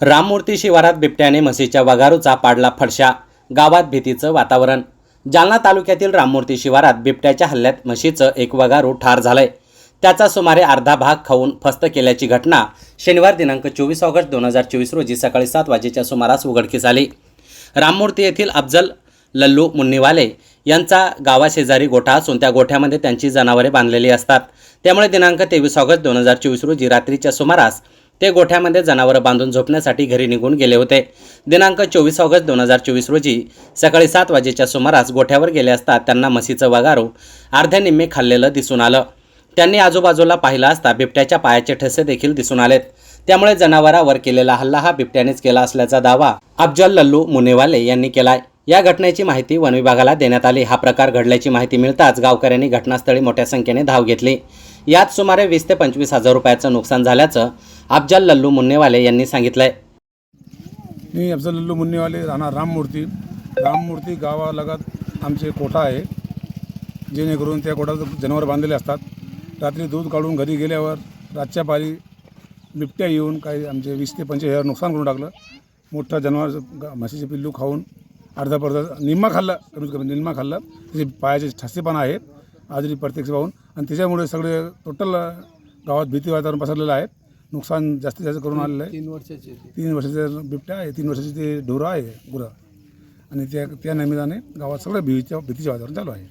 राममूर्ती शिवारात बिबट्याने म्हशीच्या वगारूचा पाडला फडशा. गावात भीतीचं वातावरण. जालना तालुक्यातील राममूर्ती शिवारात बिबट्याच्या हल्ल्यात म्हशीचं एक वगारू ठार झालंय. त्याचा सुमारे अर्धा भाग खाऊन फस्त केल्याची घटना शनिवार दिनांक चोवीस ऑगस्ट दोन हजार चोवीस रोजी सकाळी सात वाजेच्या सुमारास उघडकीस आली. राममूर्ती येथील अफजल लल्लू मुन्नीवाले यांचा गावाशेजारी गोठा असून त्या गोठ्यामध्ये त्यांची जनावरे बांधलेली असतात. त्यामुळे दिनांक तेवीस ऑगस्ट दोन हजार चोवीस रोजी रात्रीच्या सुमारास ते गोठ्यामध्ये जनावरं बांधून झोपण्यासाठी घरी निघून गेले होते. दिनांक चोवीस ऑगस्ट दोन हजार चोवीस रोजी सकाळी सात वाजेच्या सुमारास गोठ्यावर गेले असता त्यांना म्हशीचं वगारू अर्ध्या निम्मे खाल्लेलं दिसून आलं. त्यांनी आजूबाजूला पाहिलं असता बिबट्याच्या पायाचे ठसे देखील दिसून आलेत. त्यामुळे जनावरावर केलेला हल्ला हा बिबट्यानेच केला असल्याचा दावा अफजल लल्लू मुनेवाले यांनी केलाय. या घटनेची माहिती वन विभागाला देण्यात आली. हा प्रकार घडल्याची माहिती मिळताच गावकऱ्यांनी घटनास्थळी मोठ्या संख्येने धाव घेतली. यात सुमारे वीस ते पंचवीस हजार रुपयाचं नुकसान झाल्याचं अफजल लल्लू मुन्नेवाले यांनी सांगितलंय. मी अफजल लल्लू मुन्नेवाले राहणार राममूर्ती. राममूर्ती गावालगत आमचे कोठा आहे? जेणेकरून त्या कोठात जनावर बांधलेले असतात. रात्री दूध काढून घरी गेल्यावर रातच्या पारी बिबट्या येऊन काही आमचे वीस ते पंचवीस हजार नुकसान करून टाकलं. मोठं जनावर म्हशीचे पिल्लू खाऊन अर्धा पर्धा निम्मा खाल्ला कमीत कमी निम्मा खाल्ला. त्याचे पायाचे ठसेपणा आहेत. आजरी प्रत्यक्ष पाहून आणि त्याच्यामुळे सगळे टोटल गावात भीती वातावरण पसरलेलं आहे. नुकसान जास्तीत जास्त करून आलेलं आहे. तीन वर्षाचे तीन वर्षाचे बिबट्या आहे तीन वर्षाचे ते ढोरं आहे गुरं. आणि त्या त्या निमित्ताने गावात सगळं भीतीच्या भीतीचे वातावरण चालू आहे.